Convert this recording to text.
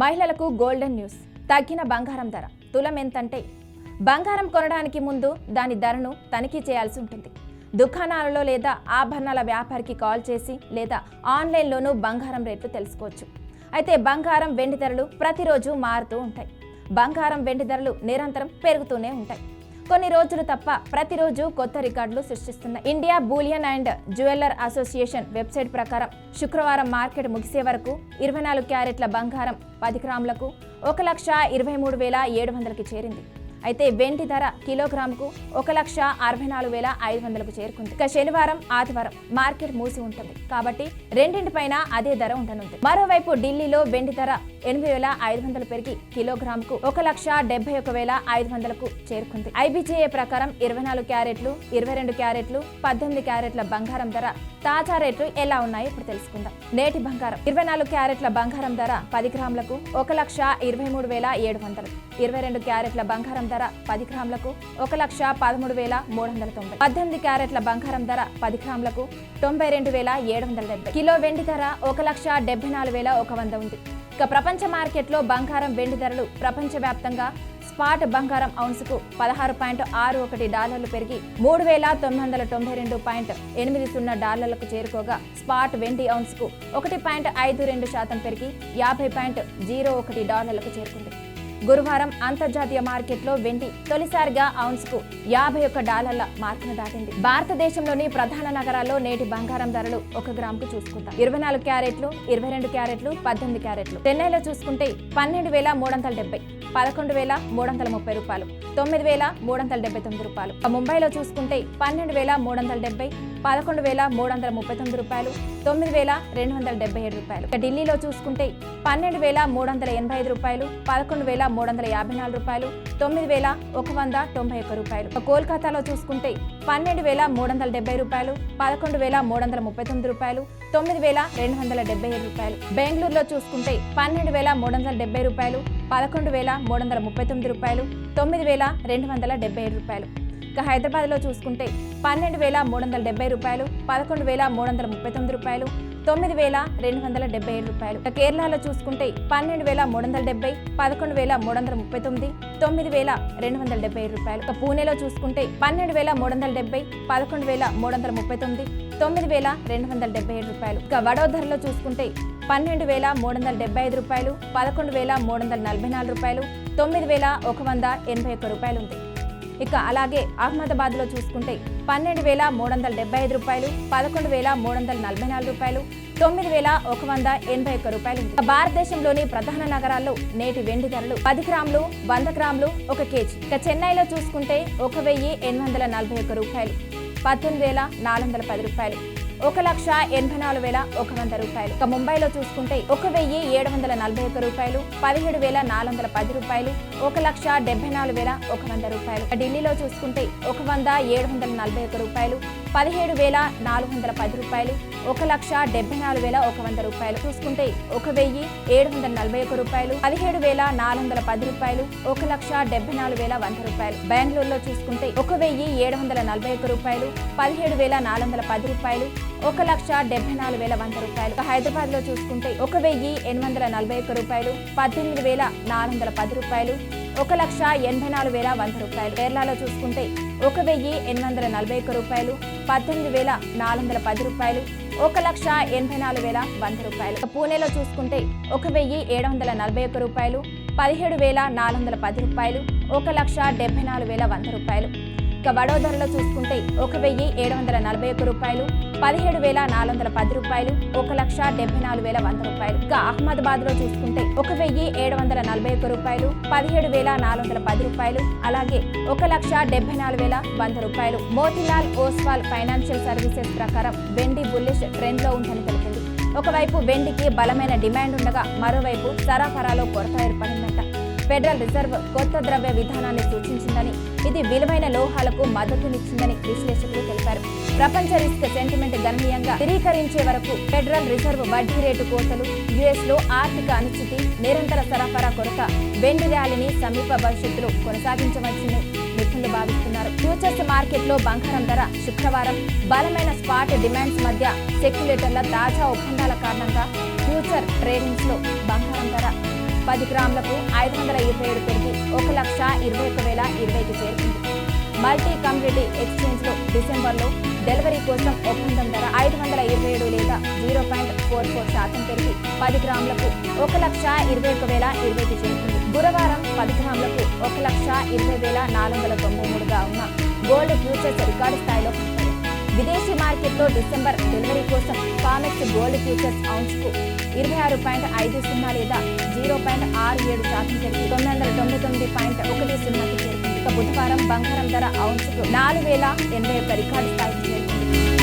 మహిళలకు golden news. తగ్గిన బంగారం ధర. తులం ఎంతంటే? బంగారం కొనడానికి ముందు దాని ధరను తనిఖీ చేయాల్సి ఉంటుంది. దుకాణాలలో లేదా ఆభరణాల వ్యాపారికి కాల్ చేసి లేదా ఆన్లైన్లోనూ బంగారం రేట్లు తెలుసుకోవచ్చు. అయితే బంగారం వెండి ధరలు ప్రతిరోజు మారుతూ ఉంటాయి. బంగారం వెండి ధరలు నిరంతరం పెరుగుతూనే ఉంటాయి. కొన్ని రోజులు తప్ప ప్రతిరోజు కొత్త రికార్డులు సృష్టిస్తున్న India bullion and jeweller association website ప్రకారం శుక్రవారం మార్కెట్ ముగిసే వరకు ఇరవై నాలుగు క్యారెట్ల బంగారం పది గ్రాములకు ఒక లక్ష ఇరవై మూడు వేల ఏడు వందలకి చేరింది. అయితే వెండి ధర కిలోగ్రాముకు ఒక లక్ష అరవై నాలుగు వేల ఐదు వందలకు చేరుకుంది. ఇక శనివారం ఆదివారం మార్కెట్ మూసి ఉంటుంది. కాబట్టి రెండింటిపైన అదే ధర ఉండనుంది. మరోవైపు ఢిల్లీలో వెండి ధర ఎనిమిది వేల ఐదు వందలు పెరిగి కిలోగ్రాముకు ఒక లక్ష డెబ్బై ఒక వేల ఐదు వందలకు చేరుకుంది. ఐబీజేఏ ప్రకారం ఇరవై నాలుగు క్యారెట్లు ఇరవై రెండు క్యారెట్లు పద్దెనిమిది క్యారెట్ల బంగారం ధర తాజా రేట్లు ఎలా ఉన్నాయో ఇప్పుడు తెలుసుకుందాం. నేటి బంగారం ఇరవై నాలుగు క్యారెట్ల బంగారం ధర పది గ్రాములకు ఒక లక్ష ఇరవై మూడు వేల ఏడు వందలు. ఇరవై రెండు క్యారెట్ల బంగారం ధర పది గ్రాములకు ఒక లక్ష పదమూడు వేల మూడు వందల తొంభై. పద్దెనిమిది క్యారెట్ల బంగారం ధర పది గ్రాములకు తొంభై రెండు వేల ఏడు వందల డెబ్బై. కిలో వెండి ధర ఒక లక్ష డెబ్బై నాలుగు వేల ఒక వంద ఉంది. ఇక ప్రపంచ మార్కెట్లో బంగారం వెండి ధరలు ప్రపంచవ్యాప్తంగా స్పాట్ బంగారం ఔన్సుకు పదహారు పాయింట్ ఆరు ఒకటి డాలర్లు పెరిగి మూడు వేల తొమ్మిది వందల తొంభై రెండు పాయింట్ ఎనిమిది సున్నా డాలర్లకు చేరుకోగా స్పాట్ వెండి ఔన్స్కు ఒకటి పాయింట్ ఐదు రెండు శాతం పెరిగి యాభై పాయింట్ జీరో ఒకటి డాలర్లకు చేరుకుంది. గురువారం అంతర్జాతీయ మార్కెట్లో వెండి తొలిసారిగా ఔన్స్కు యాభై ఒక్క డాలర్ల మార్కును దాటింది. భారతదేశంలోని ప్రధాన నగరాల్లో నేటి బంగారం ధరలు ఒక గ్రాముకు చూసుకుంటాం. ఇరవై నాలుగు క్యారెట్లు ఇరవై రెండు క్యారెట్లు పద్దెనిమిది క్యారెట్లు. చెన్నైలో చూసుకుంటే పన్నెండు వేల మూడు వందల డెబ్బై పదకొండు వేల మూడు వందల ముప్పై రూపాయలు తొమ్మిది వేల మూడు వందల డెబ్బై తొమ్మిది రూపాయలు. ముంబైలో చూసుకుంటే పన్నెండు వేల మూడు వందల డెబ్బై పదకొండు వేల మూడు వందల ముప్పై తొమ్మిది రూపాయలు తొమ్మిది వేల రెండు వందల డెబ్బై ఏడు రూపాయలు. ఢిల్లీలో చూసుకుంటే పన్నెండు వేల మూడు వందల ఎనభై ఐదు రూపాయలు పదకొండు వేల మూడు వందల యాభై నాలుగు రూపాయలు తొమ్మిది వేల ఒక వంద తొంభై ఒక్క రూపాయలు. కోల్కతాలో చూసుకుంటే పన్నెండు వేల మూడు వందల డెబ్బై రూపాయలు పదకొండు వేల మూడు వందల ముప్పై తొమ్మిది రూపాయలు తొమ్మిది వేల రెండు వందల డెబ్బై ఏడు రూపాయలు. బెంగళూరులో చూసుకుంటే పన్నెండు వేల మూడు వందల డెబ్బై రూపాయలు పదకొండు వేల మూడు వందల ముప్పై తొమ్మిది రూపాయలు తొమ్మిది వేల రెండు వందల డెబ్బై ఏడు రూపాయలు. ఇక హైదరాబాద్లో చూసుకుంటే పన్నెండు వేల మూడు వందల డెబ్బై రూపాయలు పదకొండు వేల మూడు వందల ముప్పై తొమ్మిది రూపాయలు తొమ్మిది వేల రెండు వందల డెబ్బై ఏడు రూపాయలు. ఇక కేరళలో చూసుకుంటే పన్నెండు వేల మూడు వందల డెబ్బై పదకొండు వేల మూడు వందల ముప్పై తొమ్మిది తొమ్మిది వేల రెండు వందల డెబ్బై ఏడు రూపాయలు. ఇక పూణేలో చూసుకుంటే పన్నెండు వేల మూడు వందల డెబ్బై పదకొండు వేల మూడు వందల ముప్పై తొమ్మిది తొమ్మిది వేల రెండు వందల డెబ్బై ఏడు రూపాయలు. ఇక వడోదరలో చూసుకుంటే పన్నెండు వేల మూడు వందల డెబ్బై ఐదు రూపాయలు పదకొండు వేల మూడు వందల నలభై నాలుగు రూపాయలు తొమ్మిది వేల ఒక వంద ఎనభై ఒక్క రూపాయలు ఉంది ఇక అలాగే అహ్మదాబాద్లో చూసుకుంటే పన్నెండు వేల మూడు వందల డెబ్బై ఐదు రూపాయలు పదకొండు వేల మూడు వందల నలభై నాలుగు రూపాయలు తొమ్మిది వేల ఒక వంద ఎనభై ఒక్క రూపాయలు ఇక భారతదేశంలోని ప్రధాన నగరాల్లో నేటి వెండి ధరలు పది గ్రాములు వంద గ్రాములు ఒక కేజీ. ఇక చెన్నైలో చూసుకుంటే ఒక వెయ్యి ఎనిమిది వందల నలభై ఒక్క రూపాయలు పద్దెనిమిది వేల నాలుగు వందల పది రూపాయలు. ఒక లక్ష ఎనభై నాలుగు వేల ఒక వంద రూపాయలు. ఇక ముంబైలో చూసుకుంటే ఒక వెయ్యి ఏడు వందల నలభై ఒక్క రూపాయలు పదిహేడు వేల నాలుగు వందల పది రూపాయలు ఒక లక్ష డెబ్బై నాలుగు వేల ఒక వంద రూపాయలు. ఢిల్లీలో చూసుకుంటే ఒక వంద ఏడు వందల నలభై ఒక్క రూపాయలు పదిహేడు వేల నాలుగు వందల పది రూపాయలు ఒక లక్ష డెబ్బై నాలుగు వేల ఒక వంద రూపాయలు చూసుకుంటే ఒక వెయ్యి ఏడు వందల నలభై ఒక్క రూపాయలు పదిహేడు వేల నాలుగు వందల పది రూపాయలు ఒక లక్ష డెబ్బై నాలుగు వేల వంద రూపాయలు. బెంగళూరులో చూసుకుంటే ఒక వెయ్యి ఏడు వందల నలభై ఒక్క రూపాయలు పదిహేడు వేల నాలుగు వందల పది రూపాయలు ఒక లక్ష డెబ్బై నాలుగు వేల వంద రూపాయలు. హైదరాబాద్లో చూసుకుంటే ఒక వెయ్యి ఎనిమిది వందల నలభై ఒక్క రూపాయలు పద్దెనిమిది వేల నాలుగు వందల పది రూపాయలు ఒక లక్ష ఎనభై నాలుగు వేల వంద రూపాయలు. కేరళలో చూసుకుంటే ఒక వెయ్యి ఎనిమిది వందల నలభై ఒక్క రూపాయలు పద్దెనిమిది వేల నాలుగు వందల పది రూపాయలు ఒక లక్ష ఎనభై నాలుగు వేల వంద రూపాయలు. పూణేలో చూసుకుంటే ఒక వెయ్యి ఏడు వందల నలభై ఒక్క రూపాయలు పదిహేడు వేల నాలుగు వందల పది రూపాయలు ఒక లక్ష డెబ్బై నాలుగు వేల వంద రూపాయలు. ఇక వడోదరలో చూసుకుంటే ఒక వెయ్యి ఏడు వందల నలభై ఒక్క రూపాయలు పదిహేడు వేల నాలుగు వందల పది రూపాయలు ఒక లక్ష డెబ్బై నాలుగు వేల వంద రూపాయలు. ఇక అహ్మదాబాద్లో చూసుకుంటే ఒక వెయ్యి ఏడు వందల నలభై ఒక్క రూపాయలు పదిహేడు వేల నాలుగు వందల పది రూపాయలు అలాగే ఒక లక్ష డెబ్బై నాలుగు వేల వంద రూపాయలు. మోతిలాల్ ఓస్వాల్ ఫైనాన్షియల్ సర్వీసెస్ ప్రకారం వెండి బుల్లిష్ ట్రెండ్లో ఉందని తెలిపింది. ఒకవైపు వెండికి బలమైన డిమాండ్ ఉండగా మరోవైపు సరఫరాలో కొరత ఏర్పడిందట. ఫెడరల్ రిజర్వ్ కొత్త ద్రవ్య విధానాన్ని సూచించిందని ఇది విలువైన లోహాలకు మద్దతునిచ్చిందని విశ్లేషకులు తెలిపారు. ప్రపంచ రిస్క్ సెంటిమెంట్ గణనీయంగా స్థిరీకరించే వరకు ఫెడరల్ రిజర్వ్ వడ్డీ రేటు కోతలు యుఎస్లో ఆర్థిక అనిశ్చితి నిరంతర సరఫరా కొరత వెండి ర్యాలీని సమీప భవిష్యత్తులో కొనసాగించవచ్చని నిపుణులు భావిస్తున్నారు. ఫ్యూచర్స్ మార్కెట్లో బంగారం ధర శుక్రవారం బలమైన స్పాట్ డిమాండ్స్ మధ్య సెక్యులేటర్ల తాజా ఒప్పందాల కారణంగా ఫ్యూచర్ ట్రేడింగ్స్లో బంగారం ధర పది గ్రాములకు ఐదు వందల ఇరవై ఏడు పెరిగి ఒక లక్ష ఇరవై ఒక వేల ఇరవైకి చేరుకుంది మల్టీ కమ్యూనిటీ ఎక్స్చేంజ్లో డిసెంబర్లో డెలివరీ కోసం ఒప్పందం ధర ఐదు వందల ఇరవై ఏడు లేదా జీరో పాయింట్ ఫోర్ ఫోర్ శాతం పెరిగి పది గ్రాములకు ఒక లక్ష ఇరవై ఒక వేల ఇరవైకి చేరుకుంది గురువారం పది గ్రాములకు ఒక లక్ష ఇరవై వేల నాలుగు వందల తొంభై మూడుగా ఉన్న గోల్డ్ ఫ్యూచర్స్ రికార్డు స్థాయిలో విదేశీ మార్కెట్లో డిసెంబర్ డెలివరీ కోసం కామెక్స్ గోల్డ్ ఫ్యూచర్స్ ఔన్స్కు ఇరవై ఆరు పాయింట్ ఐదు సున్నా లేదా జీరో పాయింట్ ఆరు ఏడు శాతం పెరిగి తొమ్మిది వందల తొంభై తొమ్మిది పాయింట్ ఒకటి సున్నాకి చేరుకుంది. ఇక బుధవారం బంగారం ధర ఔన్స్కు నాలుగు వేల ఎనభై ఒక రికార్డు స్థాయికి చేరుకుంది.